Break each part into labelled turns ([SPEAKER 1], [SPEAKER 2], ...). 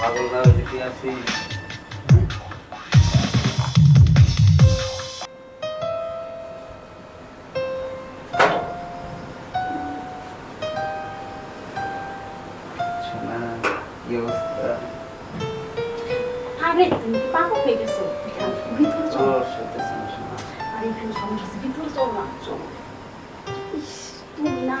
[SPEAKER 1] শোনা কি
[SPEAKER 2] আরে তুমি পাগল হয়ে গেছো? ভিতরে চল। আরে এখানে সমস্যা আছে ভিতরে চল না। চল। তুমি না।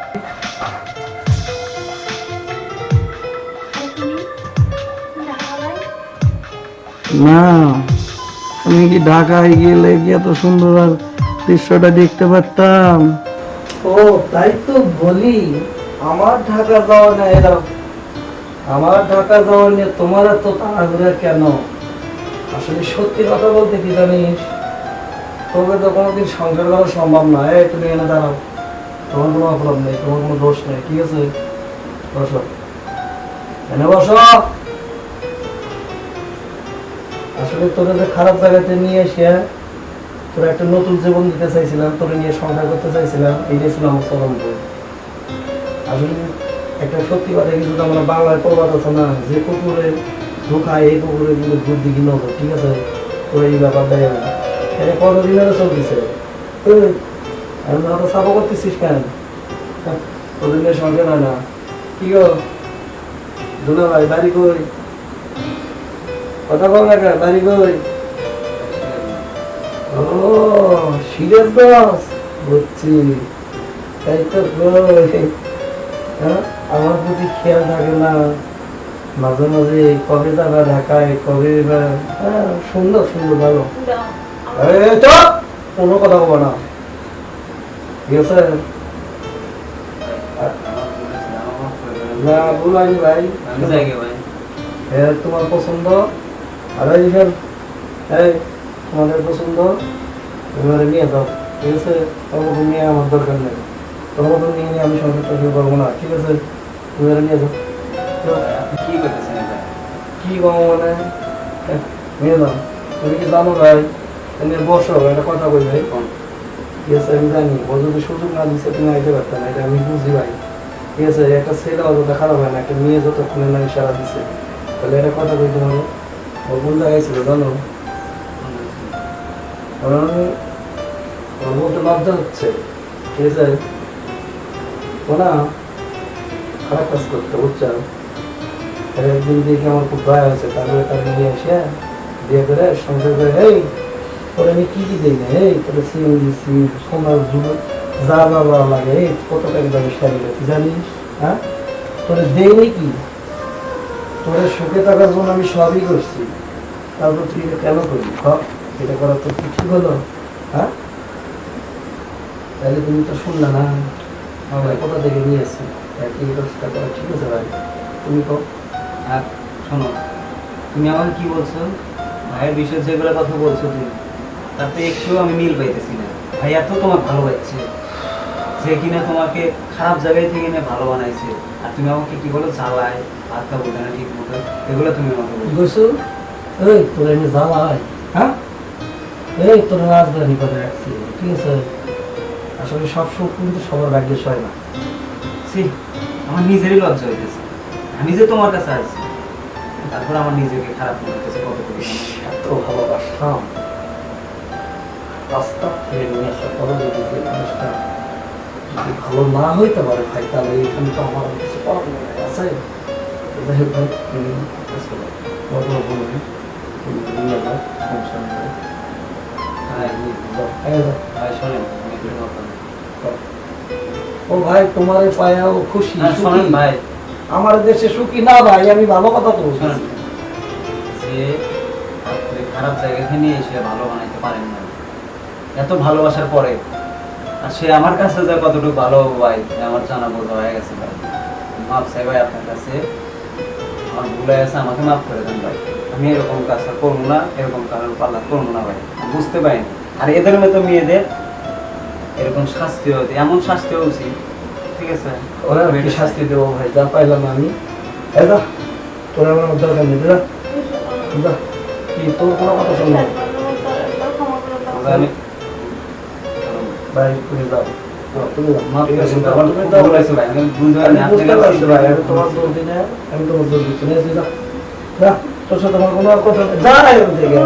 [SPEAKER 1] না,
[SPEAKER 3] আমি কি ঢাকায় গেলে কি এত সুন্দর আর দৃশ্যটা দেখতে পারতাম? ও, তাই তো বলি। আমার ঢাকা যাওয়া না, এরা আমার ঢাকা যাওয়া নিয়ে তোমার এত তাড়াহুড়া কেন? আসলে সত্যি কথা বলতে কি জানিস? তবে তো কোনোদিন সংসার করা সম্ভব না। এই, তুমি এনে দাঁড়াও। তোমার কোনো অপরাধ নেই, তোমার কোনো দোষ নেই, ঠিক আছে? বসো। এনে বসো। আসলে তোরা যে খারাপ জায়গাতে নিয়ে এসে তোরা একটা নতুন জীবন দিতে চাইছিলাম তোরা নিয়ে সংসার করতে চাইছিলাম এইটাই ছিল আমার চরম। আসলে একটা সত্যি কথা কিন্তু আমরা বাংলায় প্রবাদ আছে না যে কুকুরে ঢোকায় এই কুকুরে কিন্তু বুদ্ধি কি নজর ঠিক আছে? তোরা এই ব্যাপারটা এটা কতদিন আগে চলতেছে? এই, এখন তো সাফা করতেছিস কেন? তোদের নিয়ে সংসার হয় না। কি গো? দুলা ভাই বাড়ি কই? কথা বল বাড়ি কই? ও বুঝছি। তাই তো কই? হ্যাঁ? আমার প্রতি খেয়াল থাকে না। মাঝে মাঝে কবে যাবা ঢাকায় কবে হ্যাঁ সুন্দর সুন্দর ভালো! কোনো কথা বলব না। ঠিক আছে? না ভাই। হ্যাঁ তোমার পছন্দ? আর এই যে এই তোমাদের পছন্দ এবারে নিয়ে যাও। ঠিক আছে? তোমার মতো নিয়ে আমার দরকার নেই। তোমার মতো নিয়ে নিয়ে আমি সংসার টসর করব না। ঠিক আছে? তুমি নিয়ে যাও।
[SPEAKER 1] কি করতেছেন
[SPEAKER 3] কি গো মানে? নিয়ে যাও। তুমি কি জানো ভাই এমনি বসো একটা কথা বলি ভাই। ঠিক আছে আমি জানি। ও যদি সুযোগ না দিচ্ছে তুমি আইতে পারতে না। এটা আমি বুঝি ভাই। ঠিক আছে? একটা ছেলে অতটা খারাপ হয় না একটা মেয়ে যতক্ষণে না ইশারা দিচ্ছে তাহলে একটা কথা বলতে হবে ও কোন জায়গায় ছিল জানো কারণ ওর বলতে লজ্জা হচ্ছে ঠিক আছে ও না খারাপ কাজ করতে বুঝছ তাহলে একদিন দেখে আমার খুব ভয় হয়েছে তারপরে তার নিয়ে এসে বিয়ে করে সংসার করে এই তোর আমি কি কি দিই না এই তোর সিম দিচ্ছি সোনার যুগ যা যা লাগে এই কত টাকা দামি শাড়ি জানিস হ্যাঁ তোরে দেই নাকি তোরে সুখে থাকার জন্য আমি সবই করছি। তারপর তুই কেন করবি এটা করা তোর কি ঠিক হলো? হ্যাঁ? তাহলে তুমি তো শুনলে না। আমরা কোথা থেকে নিয়ে আসছি? কি ব্যবস্থা করা ঠিক আছে ভাই। তুমি কো
[SPEAKER 1] আর শোনো, তুমি আমাকে কি বলছো? ভাইয়ের বিষয়ে যেগুলো কথা বলছো তুমি, তাতে একটু আমি মিল পাইতেছি না। ভাই এত তোমার ভালো পাচ্ছে যে কিনা তোমাকে খারাপ জায়গায় থেকে এনে ভালো বানাইছে। আর তুমি আমাকে কি বলো জ্বালায় ভাত খাব না ঠিক মতো। এগুলো তুমি আমাকে
[SPEAKER 3] এই তোর এমনি জ্বালাই হ্যাঁ? এই তোর রাজধানী করে রাখছি ঠিক আছে? আসলে সব সুখ কিন্তু সবার ভাগ্যেস হয় না।
[SPEAKER 1] ছি আমার নিজেরই লজ্জা হইতেছে। আমি যে তোমার কাছে আছি তারপর আমার নিজেকে খারাপ মনে কত করে।
[SPEAKER 3] এত ভালোবাসতাম রাস্তা থেকে নিয়ে আসার যদি মানুষটা যদি ভালো না হইতে পারে ভাই তাহলে এখানে তো আমার কিছু করার আছে। যাই হোক ভাই সমস্যা নেই
[SPEAKER 1] বলি।
[SPEAKER 3] ও ভাই তোমার এই পায়াও খুশি সুখী।
[SPEAKER 1] ভাই।
[SPEAKER 3] আমার দেশে সুখী না ভাই আমি ভালো কথা তো বলছি
[SPEAKER 1] যে আপনি খারাপ জায়গা থেকে নিয়ে এসে ভালো বানাইতে পারেন না। এত ভালোবাসার পরে সে আমার কাছে যা কতটুকু ভালো ভাই আমার জানা বোঝা হয়ে গেছে ভাই। মাপ চাই ভাই আপনার কাছে। আমার ভুল হয়ে আছে আমাকে মাফ করে দেন ভাই। আমি এরকম কাজ আর করব না এরকম কারণ পাল্লা করব না ভাই। বুঝতে পারিনি। আর এদের মতো মেয়েদের এরকম শাস্তি হতে এমন শাস্তি হওয়া উচিত। ঠিক আছে
[SPEAKER 3] ওরা আমি শাস্তি দেবো ভাই যা পাইলাম আমি। যা তোর আমার দরকার নেই যা। কি তোর কোনো কথা শুনব।
[SPEAKER 1] আমি
[SPEAKER 3] ভাই
[SPEAKER 1] করে আমি
[SPEAKER 3] তোমার দোষ দিচ্ছি। না যা। যা তোর সাথে আমার কোনো কথা যা থেকে।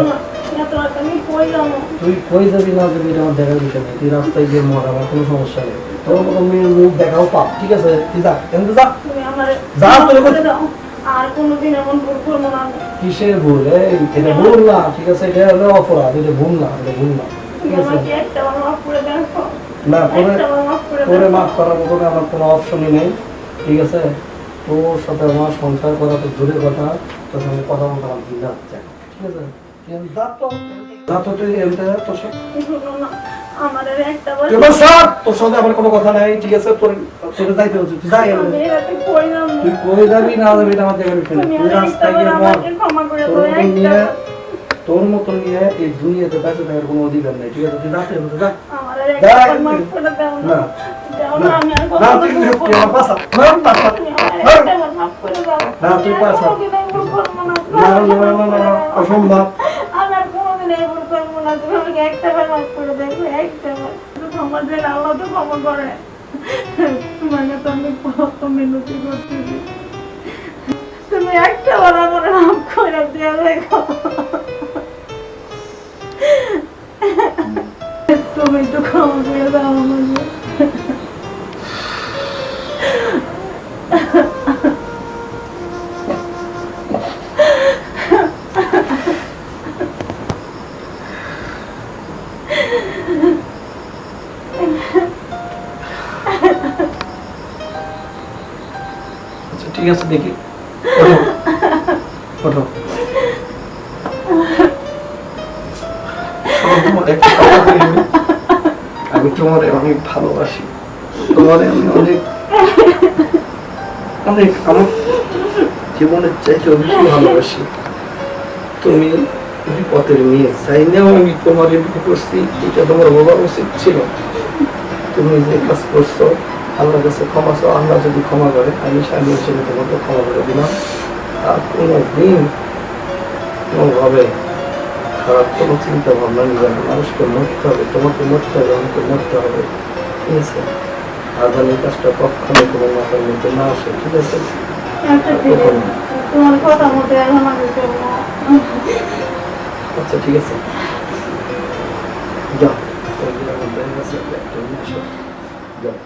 [SPEAKER 3] তুই কই যাবি না যাবি এটা আমার দেখার বিষয় নেই। তুই রাস্তায় গিয়ে মর আমার কোনো সমস্যা নেই। তোর মতো মেয়ের মুখ দেখাও পাপ ঠিক আছে? তুই যা কিন্তু যা। যা, তোর
[SPEAKER 2] আর কোনোদিন এমন ভুল করব না
[SPEAKER 3] কিসের ভুল? এই এটা ভুল না ঠিক আছে? এটা হলো অপরাধ এটা ভুল না এটা ভুল না। ঠিক আছে?
[SPEAKER 2] করে
[SPEAKER 3] না
[SPEAKER 2] একটা বার মাফ করে
[SPEAKER 3] মাফ করার মতো আমার কোনো অপশনই নেই ঠিক আছে? তোর সাথে আমার সংসার করা তো দূরের কথা তোর সঙ্গে কথা বলতে আমার দিন ঠিক আছে? তোর সাথে।
[SPEAKER 2] আমার
[SPEAKER 3] কোনো কথা নাই ঠিক আছে? তোর তোর যাইতে হচ্ছে তুই যাই কই যাবি? না যাবি আমার। তুই রাস্তায় গিয়ে মর। তোর নিয়ে তোর মতন নিয়ে এই দুনিয়াতে বেঁচে থাকার কোনো অধিকার নেই ঠিক আছে? তুই যাতে হচ্ছে যা। অসম্ভব।
[SPEAKER 2] তুমি একটা বার আমার মাফ করে দিয়ে দেখো তুমি তো ক্ষমা করে দাও
[SPEAKER 3] আচ্ছা ঠিক আছে দেখি। ওঠো। ওঠো। তোমার একটা আমি। তোমার অনেক ভালোবাসি। তোমার আমি অনেক অনেক আমার জীবনের চাইতে বেশি ভালোবাসি। তুমি বিপদের মেয়ে, চাইলেও আমি তোমার বিয়ে করছি, এটা তোমার বলা উচিত ছিল। তুমি যে কাজ করছ, আল্লাহর কাছে ক্ষমা চাও, আল্লাহ যদি ক্ষমা করে, আমি স্বামী হিসেবে তোমাকে ক্ষমা করে দিলাম। আর কোনো দিন কোনোভাবে খারাপ কোনো চিন্তা ভাবনা নিবে না মানুষকে মরতে হবে তোমাকে মরতে হবে আমাকে মরতে হবে। ঠিক আছে? এই কাজটা কখনো কোনো মাথার মধ্যে না আসে ঠিক আছে?
[SPEAKER 2] আচ্ছা ঠিক আছে। তোমার
[SPEAKER 3] যাও। যাও।